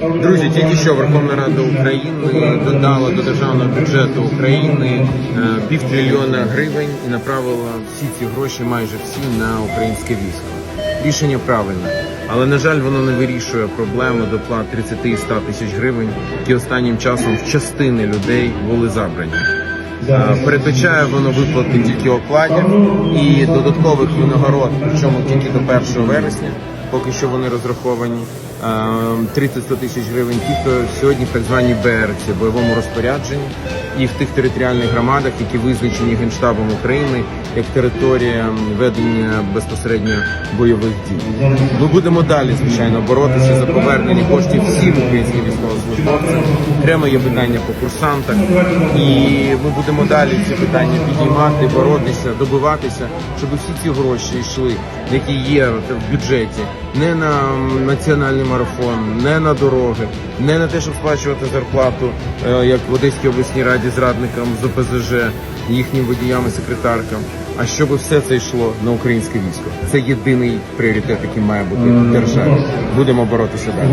Друзі, тільки що Верховна Рада України додала до державного бюджету України е, півтрильйона гривень і направила всі ці гроші, майже всі, на українське військо. Рішення правильне, але на жаль, воно не вирішує проблему доплат 30 і 100 тисяч гривень, які останнім часом в частини людей були забрані. Е, Передбачає воно виплати тільки окладів і додаткових винагород, причому тільки до 1 вересня. Поки що вони розраховані 30-100 тисяч гривень. Ті, хто сьогодні в так званій БРЦ, бойовому розпорядженні, і в тих територіальних громадах, які визначені Генштабом України як територія ведення безпосередньо бойових дій. Ми будемо далі, звичайно, боротися за повернення коштів всім українським військовослужбовцям. Окремо є питання по курсантах, і ми будемо далі ці питання підіймати, боротися, добиватися, щоб всі ці гроші йшли, які є в бюджеті, не на національний марафон, не на дороги, не на те, щоб сплачувати зарплату, е, як в Одеській обласній раді зрадникам з ОПЗЖ, їхнім водіям і секретаркам. А щоб все це йшло на українське військо. Це єдиний пріоритет, який має бути в державі. Будемо боротися далі.